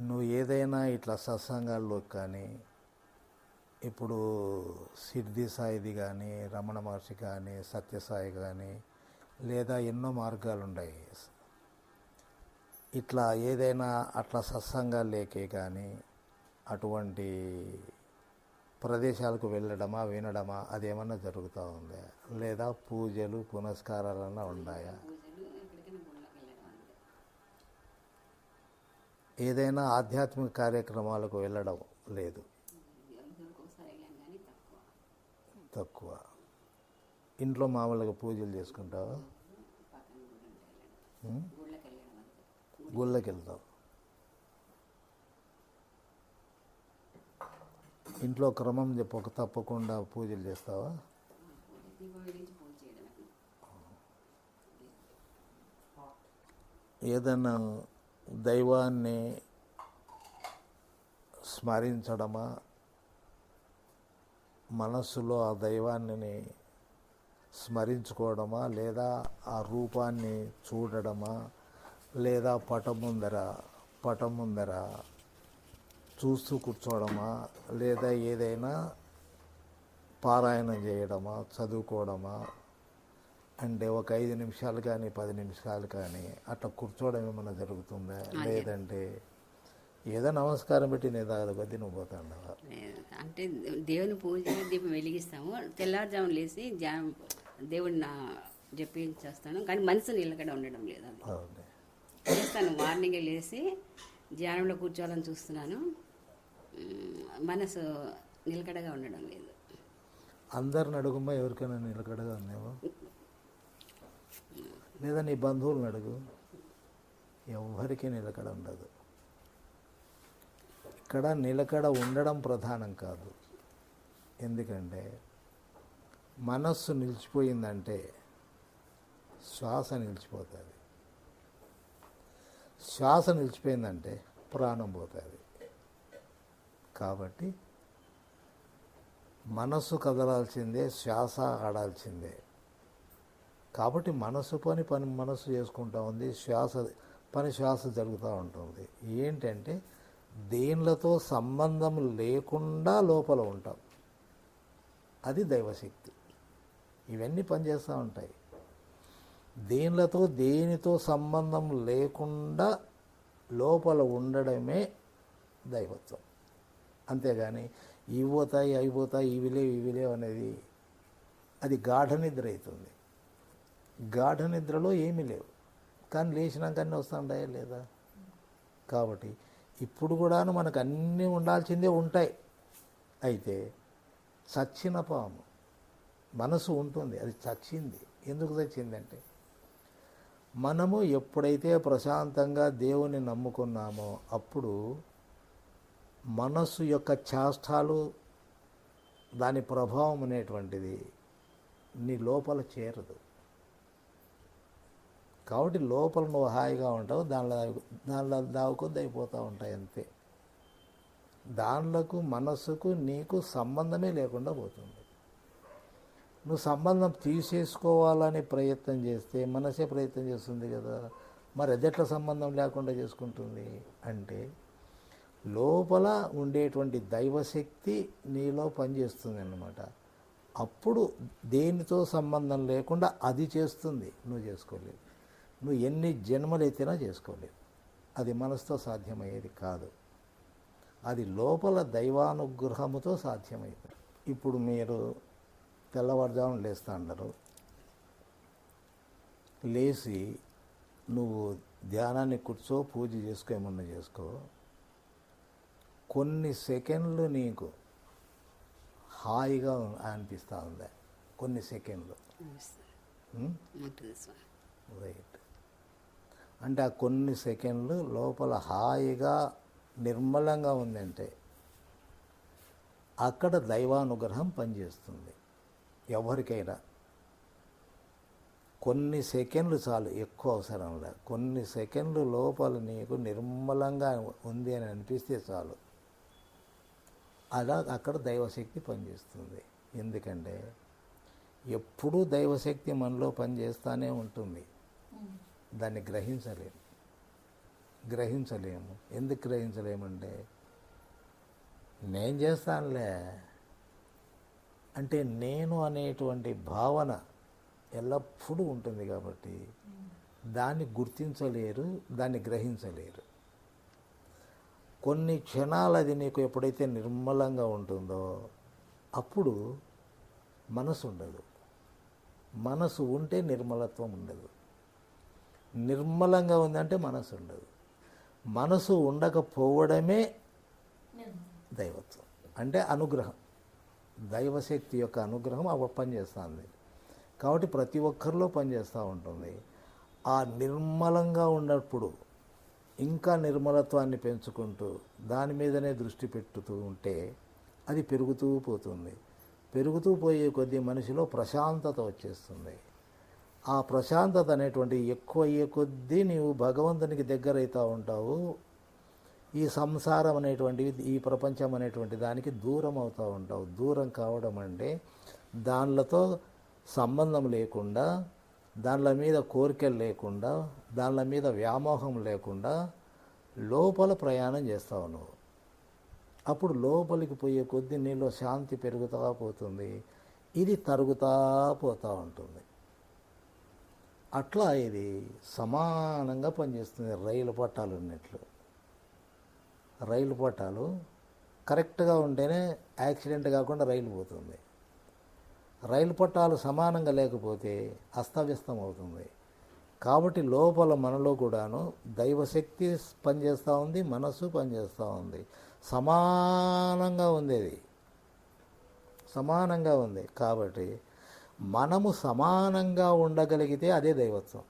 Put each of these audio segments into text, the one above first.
నువ్వు ఏదైనా ఇట్లా సత్సంగాల్లో కానీ ఇప్పుడు సిద్ధి సాయిది కానీ రమణ మహర్షి కానీ సత్యసాయి కానీ లేదా ఎన్నో మార్గాలు ఉన్నాయి ఇట్లా ఏదైనా అట్లా సత్సంగాలు లేకే కానీ అటువంటి ప్రదేశాలకు వెళ్ళడమా వినడమా అదేమన్నా జరుగుతూ ఉందా? లేదా పూజలు పునస్కారాలన్నా ఉన్నాయా పూజలు ఎక్కడికైనా గుళ్ళకి వెళ్ళడం అంతే ఏదైనా ఆధ్యాత్మిక కార్యక్రమాలకు వెళ్ళడం లేదు. తక్కువ. ఇంట్లో మామూలుగా పూజలు చేసుకుంటావా? గుళ్ళకి వెళ్తావు ఇంట్లో క్రమం చెప్పక తప్పకుండా పూజలు చేస్తావా? పూజ దైవాన్ని స్మరించడమా? మనస్సులో ఆ దైవాన్ని స్మరించుకోవడమా? లేదా ఆ రూపాన్ని చూడడమా? లేదా పటం ముందర పటం ముందర చూస్తూ కూర్చోవడమా? లేదా ఏదైనా పారాయణం చేయడమా? చదువుకోవడమా? అంటే ఒక ఐదు నిమిషాలు కానీ పది నిమిషాలు కానీ అట్లా కూర్చోవడం ఏమైనా జరుగుతుందా? లేదంటే ఏదో నమస్కారం పెట్టి నేను దాని కొద్దీ నువ్వు పోతాండవా? లేదు. అంటే దేవుని పూజ దీపం వెలిగిస్తాము. తెల్లారుజామున లేచి ధ్యానం దేవుడిని నా జపించేస్తాను. కానీ మనసు నిలకడ ఉండడం లేదు అది. చేస్తాను. మార్నింగే లేచి ధ్యానంలో కూర్చోవాలని చూస్తున్నాను. మనసు నిలకడగా ఉండడం లేదు. అందరిని అడుగుమా ఎవరికైనా నిలకడగా ఉందేమో లేదా నీ బంధువులను అడుగు. ఎవరికి నిలకడ ఉండదు. ఇక్కడ నిలకడ ఉండడం ప్రధానం కాదు. ఎందుకంటే మనస్సు నిలిచిపోయిందంటే శ్వాస నిలిచిపోతుంది. శ్వాస నిలిచిపోయిందంటే ప్రాణం పోతుంది. కాబట్టి మనస్సు కదలాల్సిందే శ్వాస ఆడాల్సిందే. కాబట్టి మనసు పని పని మనసు చేసుకుంటూ ఉంది శ్వాస పని శ్వాస జరుగుతూ ఉంటుంది. ఏంటంటే దేనిలతో సంబంధం లేకుండా లోపల ఉంటాం. అది దైవశక్తి. ఇవన్నీ పనిచేస్తూ ఉంటాయి. దేనిలతో దేనితో సంబంధం లేకుండా లోపల ఉండడమే దైవత్వం. అంతేగాని ఇవి పోతాయి అవి పోతాయి ఇవి లేవు ఇవి లేవు అనేది అది గాఢ నిద్ర అవుతుంది. గాఢ నిద్రలో ఏమీ లేవు. కానీ లేచినాక అన్నీ వస్తుంటాయా లేదా? కాబట్టి ఇప్పుడు కూడాను మనకు అన్నీ ఉండాల్సిందే ఉంటాయి. అయితే చచ్చిన పాము మనసు ఉంటుంది అది చచ్చింది. ఎందుకు చచ్చిందంటే మనము ఎప్పుడైతే ప్రశాంతంగా దేవుని నమ్ముకున్నామో అప్పుడు మనస్సు యొక్క చేష్టాలు దాని ప్రభావం అనేటువంటిది నీ లోపల చేరదు. కాబట్టి లోపల నువ్వు హాయిగా ఉంటావు దానిలో దానిలో దావుకొద్ది అయిపోతూ ఉంటాయి అంతే. దానిలకు మనస్సుకు నీకు సంబంధమే లేకుండా పోతుంది. నువ్వు సంబంధం తీసేసుకోవాలని ప్రయత్నం చేస్తే మనసే ప్రయత్నం చేస్తుంది కదా మరి అది సంబంధం లేకుండా చేసుకుంటుంది? అంటే లోపల ఉండేటువంటి దైవశక్తి నీలో పనిచేస్తుంది అన్నమాట అప్పుడు దేనితో సంబంధం లేకుండా అది చేస్తుంది నువ్వు చేసుకోలేదు. నువ్వు ఎన్ని జన్మలు ఎత్తినా చేసుకోలేవు అది మనసుతో సాధ్యమయ్యేది కాదు. అది లోపల దైవానుగ్రహముతో సాధ్యమవుతుంది ఇప్పుడు మీరు తెల్లవారుజామున లేస్తా అన్నారు. లేచి నువ్వు ధ్యానాన్ని కూర్చో పూజ చేసుకో ఏమన్నా చేసుకో. కొన్ని సెకండ్లు నీకు హాయిగా అనిపిస్తూ ఉంది. కొన్ని సెకండ్లు. రైట్ అంటే ఆ కొన్ని సెకండ్లు లోపల హాయిగా నిర్మలంగా ఉందంటే అక్కడ దైవానుగ్రహం పనిచేస్తుంది. ఎవరికైనా. కొన్ని సెకండ్లు చాలు ఎక్కువ అవసరం లేదు. కొన్ని సెకండ్లు లోపల నీకు నిర్మలంగా ఉంది అని అనిపిస్తే చాలు. అలా అక్కడ దైవశక్తి పనిచేస్తుంది. ఎందుకంటే ఎప్పుడూ దైవశక్తి మనలో పనిచేస్తూనే ఉంటుంది. దాన్ని గ్రహించలేము. గ్రహించలేము. ఎందుకు గ్రహించలేమంటే నేను చేస్తానులే. అంటే నేను అనేటువంటి భావన ఎల్లప్పుడూ ఉంటుంది కాబట్టి దాన్ని గుర్తించలేరు దాన్ని గ్రహించలేరు. కొన్ని క్షణాలు అది నీకు ఎప్పుడైతే నిర్మలంగా ఉంటుందో అప్పుడు మనసు ఉండదు. మనసు ఉంటే నిర్మలత్వం ఉండదు. నిర్మలంగా ఉందంటే మనసు ఉండదు. మనసు ఉండకపోవడమే దైవత్వం. అంటే అనుగ్రహం. దైవశక్తి యొక్క అనుగ్రహం అవి పనిచేస్తుంది. కాబట్టి ప్రతి ఒక్కరిలో పనిచేస్తూ ఉంటుంది. ఆ నిర్మలంగా ఉన్నప్పుడు ఇంకా నిర్మలత్వాన్ని పెంచుకుంటూ దాని మీదనే దృష్టి పెట్టుతూ ఉంటే అది పెరుగుతూ పోతుంది. పెరుగుతూ పోయే కొద్దీ మనిషిలో ప్రశాంతత వచ్చేస్తుంది. ఆ ప్రశాంతత అనేటువంటి ఎక్కువ అయ్యే కొద్దీ నీవు భగవంతునికి దగ్గర అవుతూ ఉంటావు. ఈ సంసారం అనేటువంటివి ఈ ప్రపంచం అనేటువంటి దానికి దూరం అవుతూ ఉంటావు. దూరం కావడం అంటే దానిలతో సంబంధం లేకుండా దానిల మీద కోరికలు లేకుండా దానిల మీద వ్యామోహం లేకుండా లోపల ప్రయాణం చేస్తావు నువ్వు. అప్పుడు లోపలికి పోయే కొద్దీ నీలో శాంతి పెరుగుతూ పోతుంది. ఇది తరుగుతా పోతూ ఉంటుంది. అట్లా ఇది సమానంగా పనిచేస్తుంది రైలు పట్టాలు ఉన్నట్లు రైలు పట్టాలు కరెక్ట్గా ఉంటేనే యాక్సిడెంట్ కాకుండా రైలు పోతుంది. రైలు పట్టాలు సమానంగా లేకపోతే అస్తవ్యస్తం అవుతుంది. కాబట్టి లోపల మనలో కూడాను దైవశక్తి పనిచేస్తూ ఉంది మనస్సు పనిచేస్తూ ఉంది. సమానంగా ఉంది అది సమానంగా ఉంది. కాబట్టి మనము సమానంగా ఉండగలిగితే అదే దైవత్వం.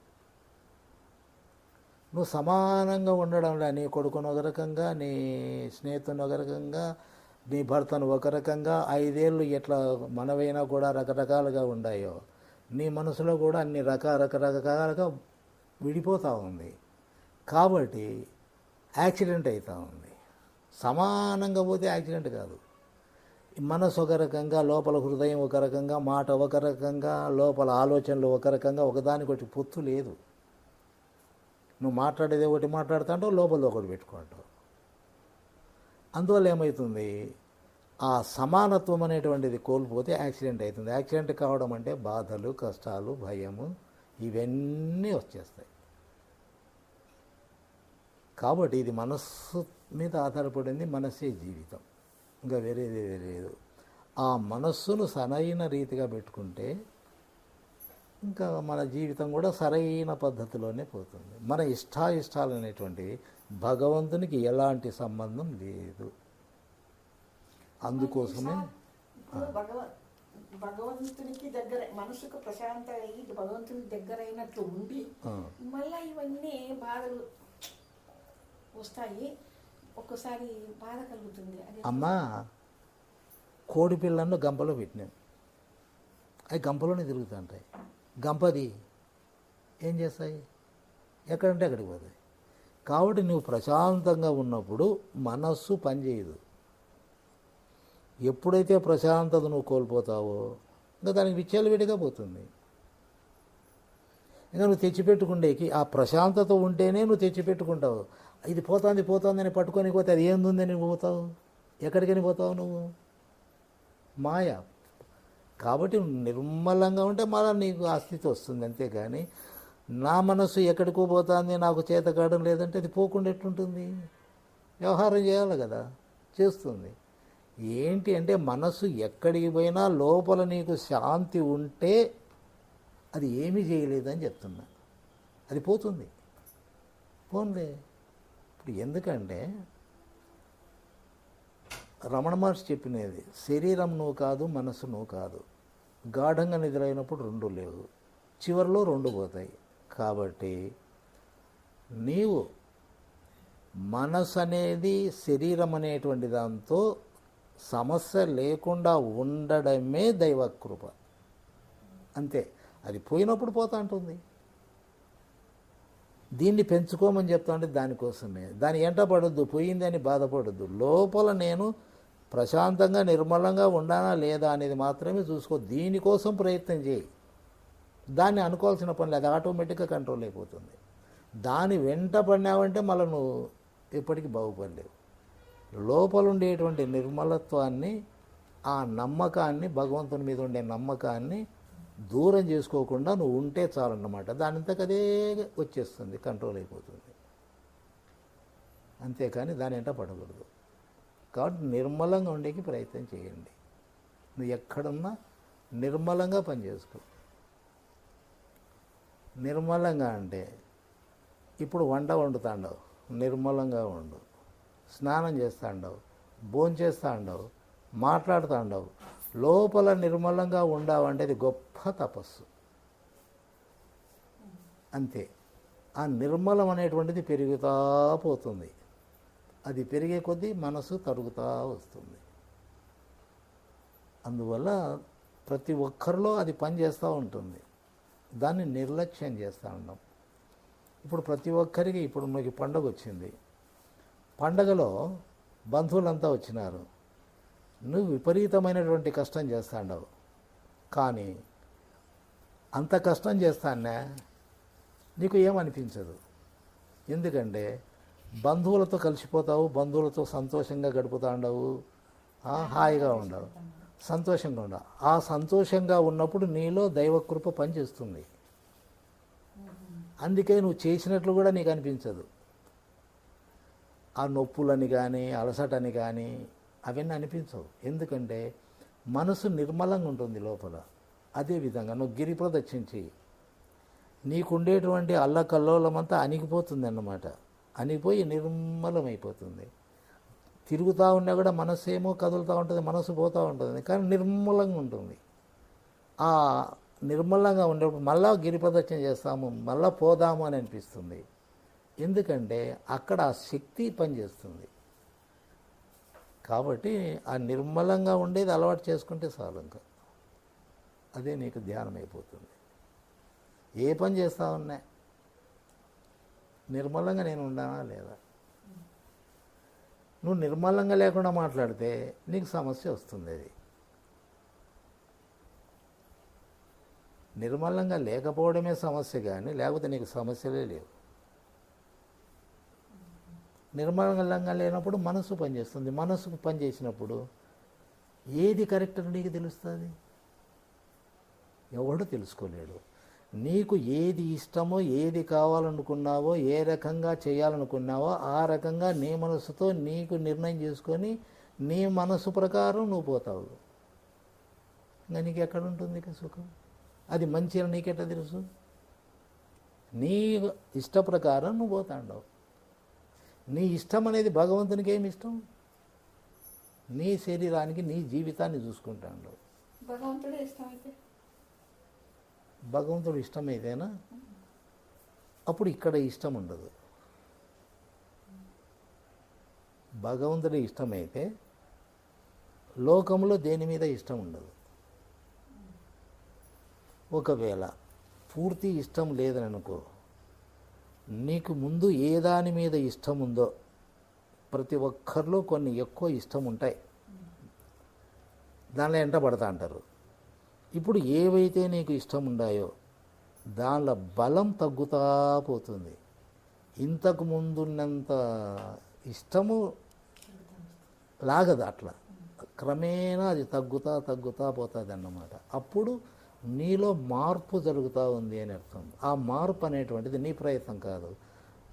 నువ్వు సమానంగా ఉండడంలో నీ కొడుకును ఒక రకంగా నీ స్నేహితుని ఒక రకంగా నీ భర్తను ఒక రకంగా ఐదేళ్ళు ఎట్లా మనవైనా కూడా రకరకాలుగా ఉన్నాయో నీ మనసులో కూడా అన్ని రకాల రకరకాలుగా విడిపోతూ ఉంది. కాబట్టి యాక్సిడెంట్ అవుతూ ఉంది. సమానంగా పోతే యాక్సిడెంట్ కాదు. మనసు ఒక రకంగా లోపల హృదయం ఒక రకంగా మాట ఒక రకంగా లోపల ఆలోచనలు ఒక రకంగా ఒకదానికొకటి పొత్తు లేదు. నువ్వు మాట్లాడేది ఒకటి మాట్లాడుతుంటావు లోపల ఒకటి పెట్టుకుంటావు అందువల్ల ఏమవుతుంది ఆ సమానత్వం అనేటువంటిది కోల్పోతే యాక్సిడెంట్ అవుతుంది. యాక్సిడెంట్ కావడం అంటే బాధలు కష్టాలు భయము ఇవన్నీ వచ్చేస్తాయి. కాబట్టి ఇది మనస్సు మీద ఆధారపడింది మనసే జీవితం. ఇంకా వేరేది లేదు. ఆ మనస్సును సరైన రీతిగా పెట్టుకుంటే ఇంకా మన జీవితం కూడా సరైన పద్ధతిలోనే పోతుంది. మన ఇష్టాయిష్టాలు అనేటువంటివి భగవంతునికి ఎలాంటి సంబంధం లేదు. అందుకోసమే భగవంతునికి దగ్గర మనసుకు ప్రశాంత అయ్యి భగవంతునికి దగ్గర అయినట్లు ఉండి మళ్ళా ఇవన్నీ బాధలు వస్తాయి. ఒక్కోసారి బాధ కలుగుతుంది. అమ్మా కోడి పిల్లలను గంపలో పెట్టినాం. అవి గంపలోనే తిరుగుతుంటాయి. గంపది ఏం చేస్తాయి? ఎక్కడంటే అక్కడికి పోతాయి. కాబట్టి నువ్వు ప్రశాంతంగా ఉన్నప్పుడు మనస్సు పనిచేయదు ఎప్పుడైతే ప్రశాంతత నువ్వు కోల్పోతావో ఇంకా దానికి విచ్చలవిడిగా పోతుంది. ఇంకా నువ్వు తెచ్చిపెట్టుకుండేకి ఆ ప్రశాంతత ఉంటేనే నువ్వు తెచ్చిపెట్టుకుంటావు. ఇది పోతుంది పోతుంది అని పట్టుకొని పోతే అది ఏందుందని పోతావు? ఎక్కడికని పోతావు నువ్వు? మాయ. కాబట్టి నిర్మలంగా ఉంటే మళ్ళీ నీకు ఆ స్థితి వస్తుంది అంతేగాని నా మనసు ఎక్కడికో పోతుంది నాకు చేత కావడం లేదంటే అది పోకుండా ఎట్లుంటుంది? వ్యవహారం చేయాలి కదా చేస్తుంది. ఏంటి అంటే మనసు ఎక్కడికి పోయినా లోపల నీకు శాంతి ఉంటే అది ఏమీ చేయలేదని చెప్తున్నా. అది పోతుంది. పోన్లే. ఇప్పుడు ఎందుకంటే రమణ మహర్షి చెప్పినది శరీరం నువ్వు కాదు మనసు నువ్వు కాదు. గాఢంగా నిద్రైనప్పుడు రెండు లేవు. చివరిలో రెండు పోతాయి. కాబట్టి నీవు మనసు అనేది శరీరం అనేటువంటి దాంతో సమస్య లేకుండా ఉండడమే దైవకృప. అంతే. అది పోయినప్పుడు పోతా ఉంటుంది దీన్ని పెంచుకోమని చెప్తా ఉంటే దానికోసమే. దాని ఎంట పడొద్దు పోయిందని బాధపడొద్దు. లోపల నేను ప్రశాంతంగా నిర్మలంగా ఉండానా లేదా అనేది మాత్రమే చూసుకో. దీనికోసం ప్రయత్నం చేయి. దాన్ని అనుకోవాల్సిన పని లేదు. ఆటోమేటిక్గా కంట్రోల్ అయిపోతుంది. దాని వెంట పడినావంటే మళ్ళీ నువ్వు ఎప్పటికీ బాగుపడలేవు. లోపల ఉండేటువంటి నిర్మలత్వాన్ని ఆ నమ్మకాన్ని భగవంతుని మీద ఉండే నమ్మకాన్ని దూరం చేసుకోకుండా నువ్వు ఉంటే చాలన్నమాట. దానింతకు అదే వచ్చేస్తుంది కంట్రోల్ అయిపోతుంది. అంతేకాని దాని వెంట పడకూడదు. కాబట్టి నిర్మలంగా ఉండేకి ప్రయత్నం చేయండి. నువ్వు ఎక్కడున్నా నిర్మలంగా పనిచేసుకో నిర్మలంగా అంటే ఇప్పుడు వంట వండుతాండవు నిర్మలంగా ఉండు. స్నానం చేస్తాండవు భోంచేస్తాండవు మాట్లాడుతాండవు లోపల నిర్మలంగా ఉండావంటే అది గొప్ప తపస్సు. అంతే. ఆ నిర్మలం అనేటువంటిది పెరుగుతా పోతుంది. అది పెరిగే కొద్దీ మనసు తరుగుతూ వస్తుంది. అందువల్ల ప్రతి ఒక్కరిలో అది పనిచేస్తూ ఉంటుంది. దాన్ని నిర్లక్ష్యం చేస్తూ ఉన్నాం. ఇప్పుడు ప్రతి ఒక్కరికి ఇప్పుడు మనకి పండగ వచ్చింది. పండగలో బంధువులంతా వచ్చినారు. నువ్వు విపరీతమైనటువంటి కష్టం చేస్తాండవు. కానీ అంత కష్టం చేస్తానే నీకు ఏమనిపించదు. ఎందుకంటే బంధువులతో కలిసిపోతావు బంధువులతో సంతోషంగా గడుపుతా ఉండవు హాయిగా ఉండవు. సంతోషంగా ఉండవు. ఆ సంతోషంగా ఉన్నప్పుడు నీలో దైవకృప పనిచేస్తుంది. అందుకే నువ్వు చేసినట్లు కూడా నీకు అనిపించదు. ఆ నొప్పులని కానీ అలసటని కానీ అవన్నీ అనిపించవు. ఎందుకంటే మనసు నిర్మలంగా ఉంటుంది లోపల. అదేవిధంగా నువ్వు గిరి ప్రదక్షించి చెయ్యి నీకుండేటువంటి అల్లకల్లోలమంతా అణిగిపోతుంది అన్నమాట అణిగిపోయి నిర్మలమైపోతుంది. తిరుగుతూ ఉన్నా కూడా మనసు ఏమో కదులుతూ ఉంటుంది మనసు పోతూ ఉంటుంది కానీ నిర్మలంగా ఉంటుంది. ఆ నిర్మలంగా ఉండేప్పుడు మళ్ళా గిరి ప్రదక్షిణ చేస్తాము మళ్ళా పోదాము అని అనిపిస్తుంది. ఎందుకంటే అక్కడ ఆ శక్తి పనిచేస్తుంది. కాబట్టి ఆ నిర్మలంగా ఉండేది అలవాటు చేసుకుంటే చాలు ఇంకా. అదే నీకు ధ్యానం అయిపోతుంది ఏ పని చేస్తా ఉన్నా? నిర్మలంగా నేను ఉన్నానా లేదా? నువ్వు నిర్మలంగా లేకుండా మాట్లాడితే నీకు సమస్య వస్తుంది అది. నిర్మలంగా లేకపోవడమే సమస్య కానీ లేకపోతే నీకు సమస్యలే లేవు. నిర్మలంగా లేనప్పుడు మనసు పనిచేస్తుంది. మనసు పనిచేసినప్పుడు ఏది కరెక్ట్ అని నీకు తెలుస్తుంది? ఎవడు తెలుసుకోలేడు. నీకు ఏది ఇష్టమో ఏది కావాలనుకున్నావో ఏ రకంగా చేయాలనుకున్నావో ఆ రకంగా నీ మనసుతో నీకు నిర్ణయం చేసుకొని నీ మనసు ప్రకారం నువ్వు పోతావు. ఇంకా నీకు ఎక్కడ ఉంటుంది ఇక సుఖం? అది మంచి అని నీకెట్లా తెలుసు? నీ ఇష్ట ప్రకారం నువ్వు పోతాండవు. నీ ఇష్టం అనేది భగవంతునికి ఏమి ఇష్టం? నీ శరీరానికి నీ జీవితాన్ని చూసుకుంటాడు. భగవంతుడే ఇష్టమైతే భగవంతుడు ఇష్టమైతేనా అప్పుడు ఇక్కడ ఇష్టం ఉండదు. భగవంతుడి ఇష్టమైతే లోకంలో దేని మీద ఇష్టం ఉండదు. ఒకవేళ పూర్తి ఇష్టం లేదని అనుకో నీకు ముందు ఏ దాని మీద ఇష్టం ఉందో ప్రతి ఒక్కరిలో కొన్ని ఎక్కువ ఇష్టం ఉంటాయి దానిలో ఎంట పడతా అంటారు. ఇప్పుడు ఏవైతే నీకు ఇష్టం ఉండాయో దానిలో బలం తగ్గుతా పోతుంది. ఇంతకు ముందున్నంత ఇష్టము లాగదు అట్లా. క్రమేణా అది తగ్గుతా తగ్గుతా పోతుంది అన్నమాట అప్పుడు నీలో మార్పు జరుగుతూ ఉంది అని అర్థం. ఆ మార్పు అనేటువంటిది నీ ప్రయత్నం కాదు.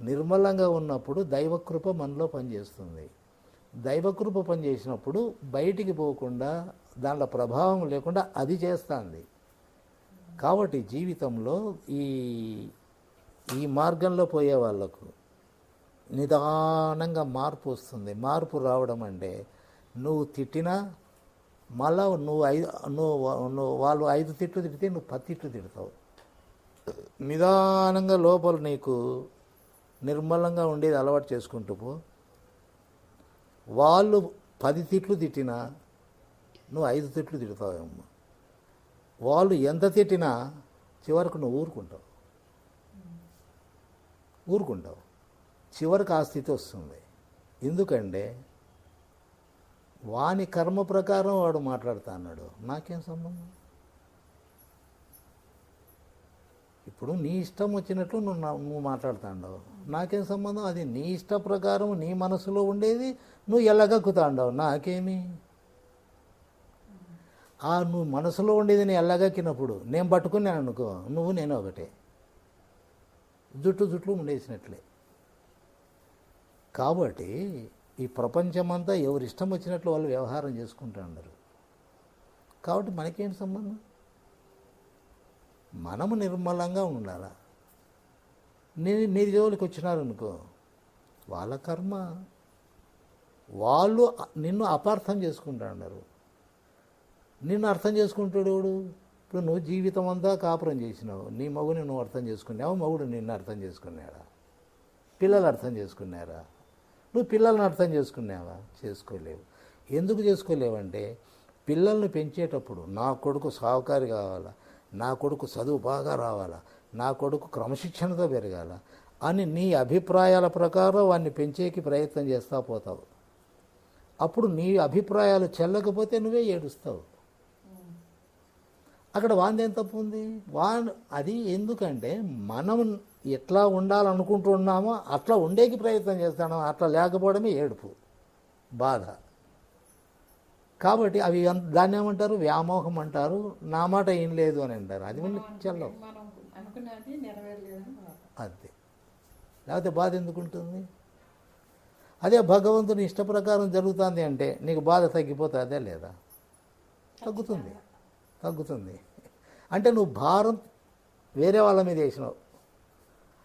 నిర్మలంగా ఉన్నప్పుడు దైవకృప మనలో పనిచేస్తుంది. దైవకృప పనిచేసినప్పుడు బయటికి పోకుండా దాంట్లో ప్రభావం లేకుండా అది చేస్తుంది. కాబట్టి జీవితంలో ఈ ఈ మార్గంలో పోయే వాళ్ళకు నిదానంగా మార్పు వస్తుంది. మార్పు రావడం అంటే నువ్వు తిట్టినా మళ్ళా నువ్వు ఐదు నువ్వు నువ్వు వాళ్ళు ఐదు తిట్లు తిడితే నువ్వు పది తిట్లు తిడతావు. నిదానంగా లోపల నీకు నిర్మలంగా ఉండేది అలవాటు చేసుకుంటూ పో. వాళ్ళు పది తిట్లు తిట్టినా నువ్వు ఐదు తిట్లు తిడతావేమో. వాళ్ళు ఎంత తిట్టినా చివరకు నువ్వు ఊరుకుంటావు. ఊరుకుంటావు. చివరికి ఆ స్థితి వస్తుంది. ఎందుకంటే వాని కర్మ ప్రకారం వాడు మాట్లాడుతా అన్నాడు. నాకేం సంబంధం? ఇప్పుడు నీ ఇష్టం వచ్చినట్లు నువ్వు నువ్వు మాట్లాడుతాండవు నాకేం సంబంధం? అది నీ ఇష్ట ప్రకారం నీ మనసులో ఉండేది నువ్వు ఎల్లగక్కుతాండవు నాకేమి? ఆ నువ్వు మనసులో ఉండేది నేను ఎల్లగక్కినప్పుడు నేను పట్టుకున్నాను అనుకో నువ్వు నేను ఒకటే. జుట్టు జుట్లు ఉండేసినట్లే. కాబట్టి ఈ ప్రపంచమంతా ఎవరి ఇష్టం వచ్చినట్లు వాళ్ళు వ్యవహారం చేసుకుంటూ ఉన్నారు. కాబట్టి మనకేం సంబంధం? మనము నిర్మలంగా ఉండాలా? నీ నీ జోలికి వచ్చినారు అనుకో వాళ్ళ కర్మ. వాళ్ళు నిన్ను అపార్థం చేసుకుంటా ఉన్నారు. నిన్ను అర్థం చేసుకుంటాడు ఎవడు? ఇప్పుడు నువ్వు జీవితం అంతా కాపురం చేసినావు. నీ మగుని నువ్వు అర్థం చేసుకున్నావు? మగుడు నిన్ను అర్థం చేసుకున్నాడా? పిల్లలు అర్థం చేసుకున్నారా? నువ్వు పిల్లల్ని అర్థం చేసుకున్నావా? చేసుకోలేవు. ఎందుకు చేసుకోలేవంటే పిల్లల్ని పెంచేటప్పుడు నా కొడుకు సాహుకారి కావాలా? నా కొడుకు చదువు బాగా రావాలా? నా కొడుకు క్రమశిక్షణతో పెరగాల? అని నీ అభిప్రాయాల ప్రకారం వాడిని పెంచేకి ప్రయత్నం చేస్తా పోతావు. అప్పుడు నీ అభిప్రాయాలు చెల్లకపోతే నువ్వే ఏడుస్తావు. అక్కడ వాందేం తప్పు ఉంది? వాన్ అది ఎందుకంటే మనం ఎట్లా ఉండాలనుకుంటున్నామో అట్లా ఉండేకి ప్రయత్నం చేస్తాను అట్లా లేకపోవడమే ఏడుపు బాధ. కాబట్టి అవి దాన్ని ఏమంటారు? వ్యామోహం అంటారు. నా మాట ఏం లేదు అని అంటారు. అది మళ్ళీ చెల్లవు. అంతే. లేకపోతే బాధ ఎందుకు ఉంటుంది? అదే భగవంతుని ఇష్ట ప్రకారం జరుగుతుంది అంటే నీకు బాధ తగ్గిపోతుందా లేదా? తగ్గుతుంది? తగ్గుతుంది. అంటే నువ్వు భారం వేరే వాళ్ళ మీద వేసినావు.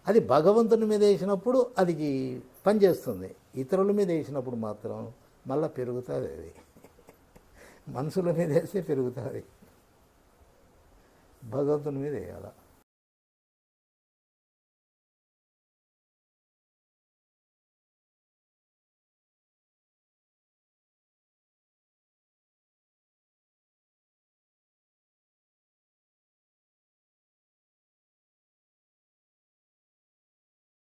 అది భగవంతుని మీద వేసినప్పుడు అది పనిచేస్తుంది ఇతరుల మీద వేసినప్పుడు మాత్రం మళ్ళీ పెరుగుతుంది అది. మనుషుల మీద వేస్తే పెరుగుతుంది. భగవంతుని మీద వేయాలి?